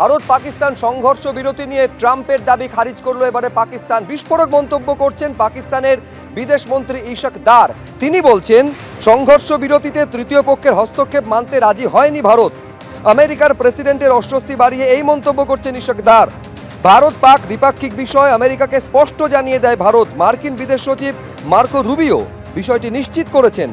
ভারত পাকিস্তান সংঘর্ষ বিরতি নিয়ে ট্রাম্পের দাবি খারিজ করল এবারে পাকিস্তান। বিস্ফোরক মন্তব্য করছেন পাকিস্তানের বিদেশ মন্ত্রী ইশাক দার। তিনি বলছেন, সংঘর্ষ বিরতিতে তৃতীয় পক্ষের হস্তক্ষেপ মানতে রাজি হয়নি ভারত। আমেরিকার প্রেসিডেন্টের অস্বস্তি বাড়িয়ে এই মন্তব্য করছেন ইশাক দার। ভারত পাক দ্বিপাক্ষিক বিষয় আমেরিকাকে স্পষ্ট জানিয়ে দেয় ভারত। মার্কিন বিদেশ সচিব মার্কো রুবিও বিষয়টি নিশ্চিত করেছেন।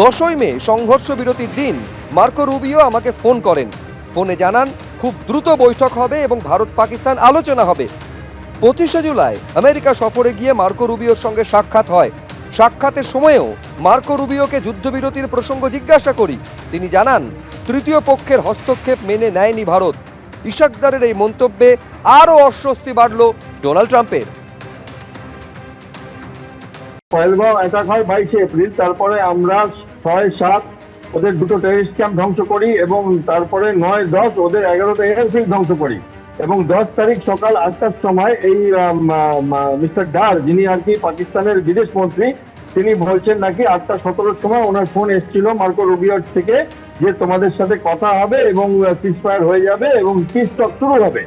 দশই মে সংঘর্ষ বিরতির দিন মার্কো রুবিও আমাকে ফোন করেন। ফোনে জানান খুব দ্রুত বৈঠক হবে এবং ভারত পাকিস্তান আলোচনা হবে। পঁচিশে জুলাই আমেরিকা সফরে গিয়ে মার্কো রুবিওর সঙ্গে সাক্ষাৎ হয়। সাক্ষাতের সময়েও মার্কো রুবিওকে যুদ্ধবিরতির প্রসঙ্গ জিজ্ঞাসা করি। তিনি জানান, তৃতীয় পক্ষের হস্তক্ষেপ মেনে নেয়নি ভারত। ইশাকদারের এই মন্তব্যে আরও অস্বস্তি বাড়ল ডোনাল্ড ট্রাম্পের। পহেলগাঁও অ্যাটাক হয় বাইশে এপ্রিল, তারপরে আমরা ছয় সাত ওদের দুটো টেরিস্ট ক্যাম্প ধ্বংস করি এবং তারপরে নয় দশ ওদের এগারোটা এয়ারফিল্ড ধ্বংস করি। এবং দশ তারিখ সকাল আটটার সময় এই মিস্টার ডার, যিনি আর কি পাকিস্তানের বিদেশ মন্ত্রী, তিনি বলছেন নাকি আটটা সতেরোর সময় ওনার ফোন এসেছিল মার্কো রুবিয়ার থেকে যে তোমাদের সাথে কথা হবে এবং সিসফায়ার হয়ে যাবে এবং পিস টক শুরু হবে।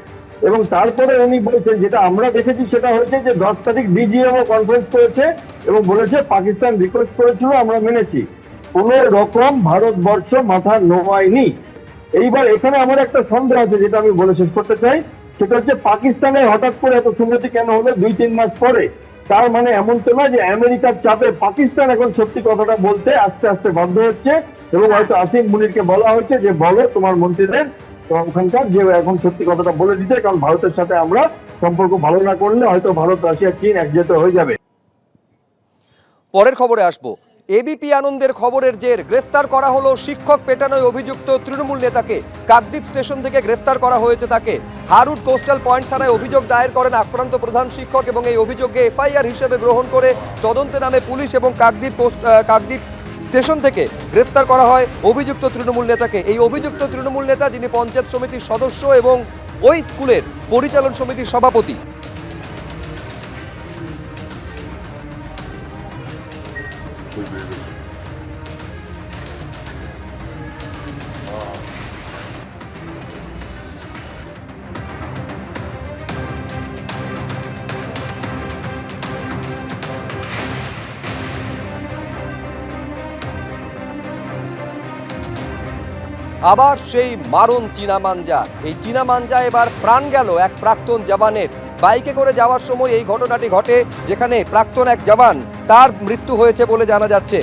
এবং তারপরে উনি বলছেন, যেটা আমরা দেখেছি সেটা হয়েছে যে দশ তারিখ বিজিএমও কনফারেন্স করেছে এবং বলেছে পাকিস্তান রিকোয়েস্ট করেছিল, আমরা মেনেছি। কোন রকম ভারতবর্ষ মাথা নোয়ায়নি। এইবার এখানে আমার একটা সন্দেহ আছে, যেটা আমি বলে শেষ করতে চাই। সেটা হচ্ছে পাকিস্তানে হঠাৎ করে এত সংগতি কেন হলো? দুই, তিন মাস পরে। তার মানে এমন তো নয় যে আমেরিকার চাপে পাকিস্তান এখন সত্যি কথাটা বলতে আস্তে আস্তে বাধ্য হচ্ছে এবং হয়তো আসিম মুনিরকে বলা হয়েছে যে, বলো, তোমার মন্ত্রীদের ওখানকার যে এখন সত্যি কথাটা বলে দিতে, কারণ ভারতের সাথে আমরা সম্পর্ক ভালো না করলে হয়তো ভারত, রাশিয়া, চীন একজেত হয়ে যাবে। পরের খবরে আসব। এবিপি আনন্দের খবরের জের। গ্রেফতার করা হলো শিক্ষক পেটানোয় অভিযুক্ত তৃণমূল নেতাকে। কাকদ্বীপ স্টেশন থেকে গ্রেফতার করা হয়েছে তাকে। হারুট কোস্টাল পয়েন্ট থানায় অভিযোগ দায়ের করেন আক্রান্ত প্রধান শিক্ষক এবং এই অভিযোগকে এফআইআর হিসেবে গ্রহণ করে তদন্তে নামে পুলিশ এবং কাকদ্বীপ কাকদ্বীপ স্টেশন থেকে গ্রেফতার করা হয় অভিযুক্ত তৃণমূল নেতাকে। এই অভিযুক্ত তৃণমূল নেতা যিনি পঞ্চায়েত সমিতির সদস্য এবং ওই স্কুলের পরিচালন সমিতির সভাপতি। আবার সেই মারণ চীনা মাঞ্জা এই চীনা মাঞ্জা এবার প্রাণ গেল এক প্রাক্তন জওয়ানের। বাইকে করে যাওয়ার সময় এই ঘটনাটি ঘটে যেখানে প্রাক্তন এক জওয়ান তার মৃত্যু হয়েছে বলে জানা যাচ্ছে।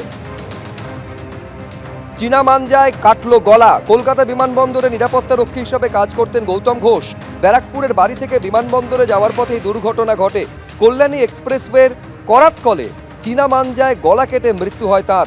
চীনা মাঞ্জায় কাটলো গলা। কলকাতা বিমানবন্দরে নিরাপত্তা রক্ষী হিসাবে কাজ করতেন গৌতম ঘোষ। ব্যারাকপুরের বাড়ি থেকে বিমানবন্দরে যাওয়ার পথে এই দুর্ঘটনা ঘটে। কল্যাণী এক্সপ্রেসওয়ের করাতকলে চীনা মাঞ্জায় গলা কেটে মৃত্যু হয় তার।